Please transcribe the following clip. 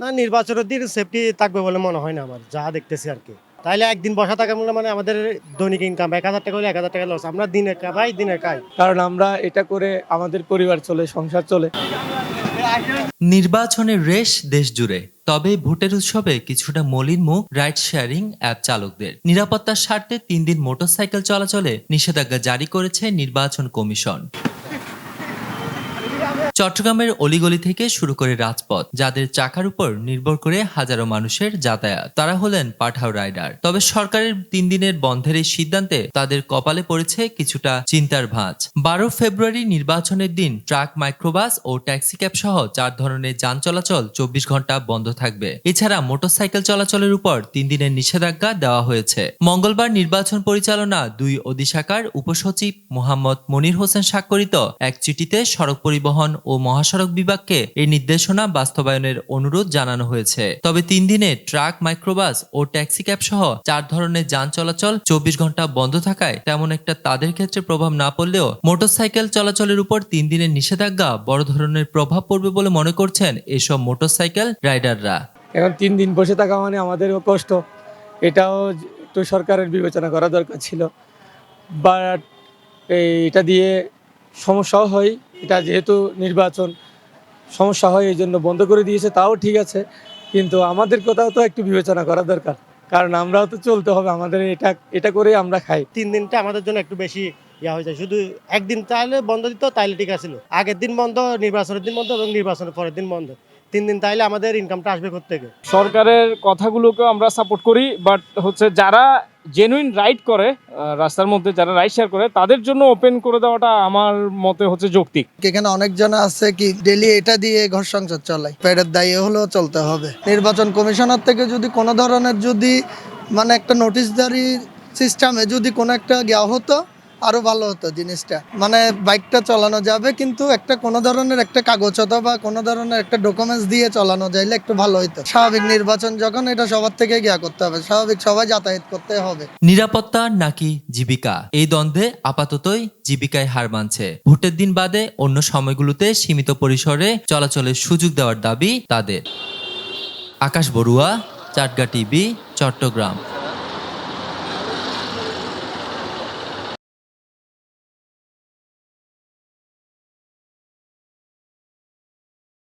না নির্বাচনের দিন সেফটি থাকবে বলে মনে হয় না আমার যা দেখতেছি আর কি। তাইলে একদিন বসা থাকা মানে মানে আমাদের দৈনিক ইনকাম এক হাজার টাকা হলে এক হাজার টাকা লস আমরা দিনের কামাই দিনের খাই। কারণ আমরা এটা করে আমাদের পরিবার চলে সংসার চলে। নির্বাচনের রেশ দেশ জুড়ে তবে ভোটের উৎসবে কিছুটা মলিন মুখ রাইড শেয়ারিং অ্যাপ চালকদের। নিরাপত্তার স্বার্থে তিন দিন মোটরসাইকেল চলাচলে নিষেধাজ্ঞা জারি করেছে নির্বাচন কমিশন। চট্টগ্রামের অলিগলি থেকে শুরু করে রাজপথ, যাদের চাকার উপর নির্ভর করে হাজারো মানুষের যাতায়াত। তারা হলেন পাঠাও রাইডার। তবে সরকারের তিন দিনের বন্ধের এই সিদ্ধান্তে তাদের কপালে পড়েছে কিছুটা চিন্তার ভাঁজ। বারো ফেব্রুয়ারি নির্বাচনের দিন ট্রাক, মাইক্রোবাস ও ট্যাক্সি ক্যাব সহ চার ধরনের যান চলাচল চব্বিশ ঘণ্টা বন্ধ থাকবে। এছাড়া মোটরসাইকেল চলাচলের উপর তিন দিনের নিষেধাজ্ঞা দেওয়া হয়েছে। মঙ্গলবার নির্বাচন পরিচালনা দুই অধিশাখার উপসচিব মোহাম্মদ মনির হোসেন স্বাক্ষরিত এক চিঠিতে সড়ক পরিবহন ও মহাসড়ক বিভাগকে এই নির্দেশনা বাস্তবায়নের অনুরোধ জানানো হয়েছে। তবে তিন দিনে ট্রাক, মাইক্রোবাস ও ট্যাক্সি ক্যাব সহ চার ধরনের যান চলাচল চব্বিশ ঘণ্টা বন্ধ থাকায় তেমন একটা তাদের ক্ষেত্রে প্রভাব না পড়লেও মোটরসাইকেল চলাচলের উপর তিন দিনের নিষেধাজ্ঞা বড় ধরনের প্রভাব পড়বে বলে মনে করছেন এসব মোটরসাইকেল রাইডাররা। এখন তিন দিন বসে থাকা মানে আমাদেরও কষ্ট। এটাও একটু সরকারের বিবেচনা করা দরকার ছিল। বাট এটা দিয়ে সমস্যাও হয়। এটা যেহেতু নির্বাচন সমস্যা হয় এই জন্য বন্ধ করে দিয়েছে তাও ঠিক আছে। কিন্তু আমাদের কথাও তো একটু বিবেচনা করা দরকার। কারণ আমরাও তো চলতে হবে আমাদের এটা এটা করে আমরা খাই। তিন দিনটা আমাদের জন্য একটু বেশি ইয়া হয়ে যায়। শুধু একদিন তাহলে বন্ধ দিত তাইলে ঠিক আছিল। আগের দিন বন্ধ নির্বাচনের দিন বন্ধ এবং নির্বাচনের পরের দিন বন্ধ। তিন দিন তাইলে আমাদের ইনকামটা আসবে থেকে সরকারের কথাগুলোকে আমরা সাপোর্ট করি বাট হচ্ছে যারা জেনুইন রাইড করে রাস্তার মধ্যে যারা রাইড শেয়ার করে, তাদের জন্য ওপেন করে দেওয়াটা আমার মতে হচ্ছে যৌক্তিক। এখানে অনেকজন আছে কি ডেলি এটা দিয়ে ঘর সংসার চলায় পেটের দায়ী হলেও চলতে হবে। নির্বাচন কমিশনার থেকে যদি কোনো ধরনের যদি মানে একটা নোটিশ জারি সিস্টেমে যদি কোনো একটা গিয়া হতো আরও ভালো হতো জিনিসটা। মানে বাইকটা চালানো যাবে, কিন্তু একটা কোনো ধরনের একটা কাগজ অথবা কোনো ধরনের একটা ডকুমেন্টস দিয়ে চালানো যাইলে একটু ভালো হতো স্বাভাবিক নির্বাচন যখন, এটা সবার থেকে গিয়া করতে হবে। স্বাভাবিক সবাই যাতায়াত করতে হবে। নিরাপত্তা নাকি জীবিকা? এই দ্বন্দ্বে আপাততই জীবিকায় হার মানছে। ভোটের দিন বাদে অন্য সময়গুলোতে সীমিত পরিসরে চলাচলের সুযোগ দেওয়ার দাবি তাদের। আকাশ বড়ুয়া চাটগা টিভি, চট্টগ্রাম।